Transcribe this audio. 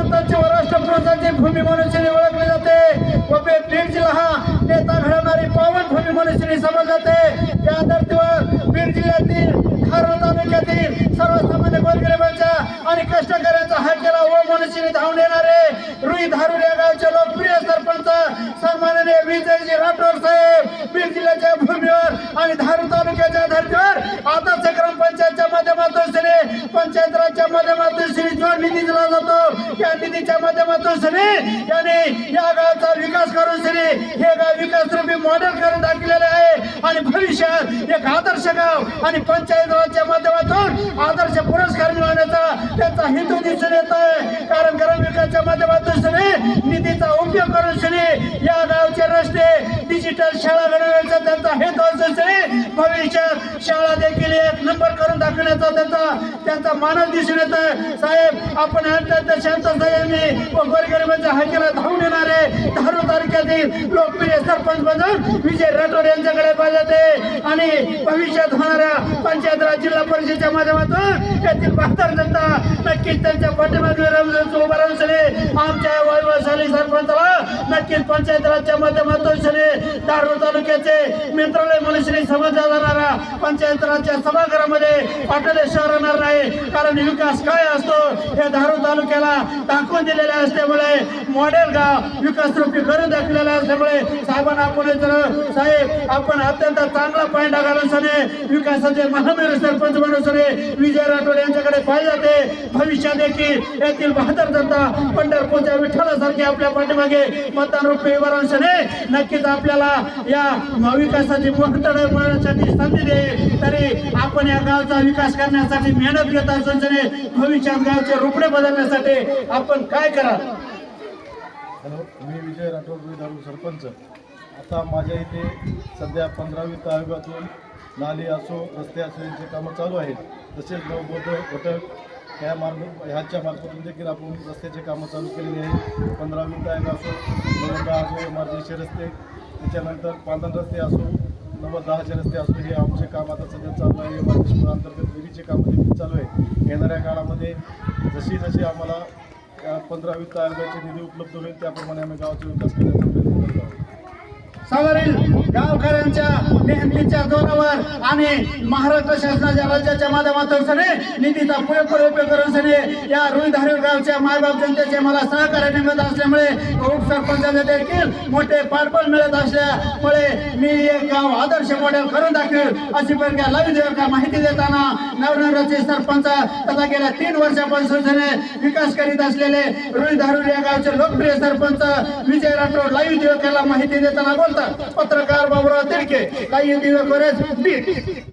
श्रीमंतांची व राष्ट्रपुरुषांची भूमी मनुष्यने ओळखले जाते. व बीड जिल्हा हा नेता घडवणारी पावन भूमी मनुष्यने समजले जाते. त्या धर्तीवर बीड जिल्ह्यातील खारोळ तालुक्यातील सर्वसामान्य गोरगरिबांच्या आणि कष्टकऱ्यांचा हात केला व मनुष्यने धावून येणारे रुई धारूर या गावचे लोकप्रिय सरपंच सन्माननीय विजयजी राठोड साहेब बीड जिल्ह्याच्या भूमीवर निधी दिला जातो. या निधीच्या माध्यमातून श्री यांनी या गावचा विकास करून श्री हे गाव विकास रूपी मॉडेल करून दाखवलेले आहे. आणि भविष्यात एक आदर्श गाव आणि पंचायत राजच्या माध्यमातून आदर्श पुरस्कार मिळवण्याचा त्यांचा हेतू दिसून येत आहे. कारण ग्रामविकासच्या माध्यमातून श्री निधीचा उपयोग करून श्री या गावचे रस्ते डिजिटल शाळा घडवण्याचा त्यांचा हेतू असून श्री भविष्यात शाळा देखील एक नंबर करून दाखवण्याचा त्यांचा त्यांचा मानस दिसून येत आहे. साहेब आपण अत्यंत शांत संयमी गोरगरिबांच्या हाकेला धावून येणारे धारू तालुक्यातील लोकप्रिय सरपंच बनून विजय राठोड यांच्याकडे पाहिजे आणि भविष्यात होणाऱ्या पंचायत राज जिल्हा परिषदेच्या माध्यमातून त्यातील बहात्तर जनता नक्कीच त्यांच्या पाठीमागे उभा राहून आमच्या वैभवशाली सरपंचाला नक्कीच पंचायत राजच्या माध्यमातून सगळे तालुक्याचे मित्रालय मनुष्य श्री जाणारा सभागृहामध्ये राजच्या शहर होणार राहणार नाही. कारण विकास काय असतो हे धारू तालुक्याला दाखवून दिलेले असल्यामुळे मॉडेल गाव विकास रूपी करून दाखलेला असल्यामुळे साहेबांना आपण साहेब आपण अत्यंत चांगला पॉईंट घालून विकासाचे महामेरू सरपंच म्हणून विजय राठोड यांच्याकडे पाहिजे जाते. भविष्यात देखील येथील बहादर जनता पंढरपूरच्या विठ्ठलासारखे आपल्या पाठीमागे मतदान रूपी वरांशने नक्कीच आपल्याला या विकासाची मोहतड मिळण्यासाठी संधी देईल तरी आपण या गावचा विकास करण्यासाठी मेहनत घेत असून भविष्यात गावचे रुपडे बदलण्यासाठी आपण काय कराल? हॅलो मी विजय राठोड दारू सरपंच. आता माझ्या इथे सध्या पंधरावी तालुक्यातून नाली असो रस्ते असो यांचे कामं चालू आहेत. तसेच नवबोध घटक ह्या मार्ग ह्याच्या मार्फतून देखील आपण रस्त्याचे कामं चालू केलेली आहेत. पंधरावी तालुका असो नवदा असो एमआरजीचे रस्ते त्याच्यानंतर पांधन रस्ते असो नव्वद दहाचे रस्ते असो हे आमचे काम आता सध्या चालू आहे. अंतर्गत विहिरीचे काम देखील चालू आहे येणाऱ्या काळामध्ये जशी जशी आम्हाला या पंधरा वीस निधी उपलब्ध होईल त्याप्रमाणे आम्ही गावाचा विकास करण्याचा प्रयत्न सावरील गावकऱ्यांच्या मेहनतीच्या जोरावर आणि महाराष्ट्र शासनाच्या राज्याच्या माध्यमातून सने निधीचा पुरेपूर उपयोग करून सने या रुईधारीव गावच्या मायबाप जनतेचे मला सहकार्य मिळत असल्यामुळे उपसरपंचाचे देखील मोठे पाठबळ मिळत असल्यामुळे मी एक गाव आदर्श मॉडेल करून दाखवेल अशी प्रक्रिया लावी देऊ माहिती देताना नवनगरचे सरपंच तथा गेल्या तीन वर्षापासून सने विकास करीत असलेले रुईधारूर या गावचे लोकप्रिय सरपंच विजय राठोड लाईव्ह देवकाला माहिती देताना बोलतात पत्रकार बाबुराव तिडके. लाईव्ह दिवक बीड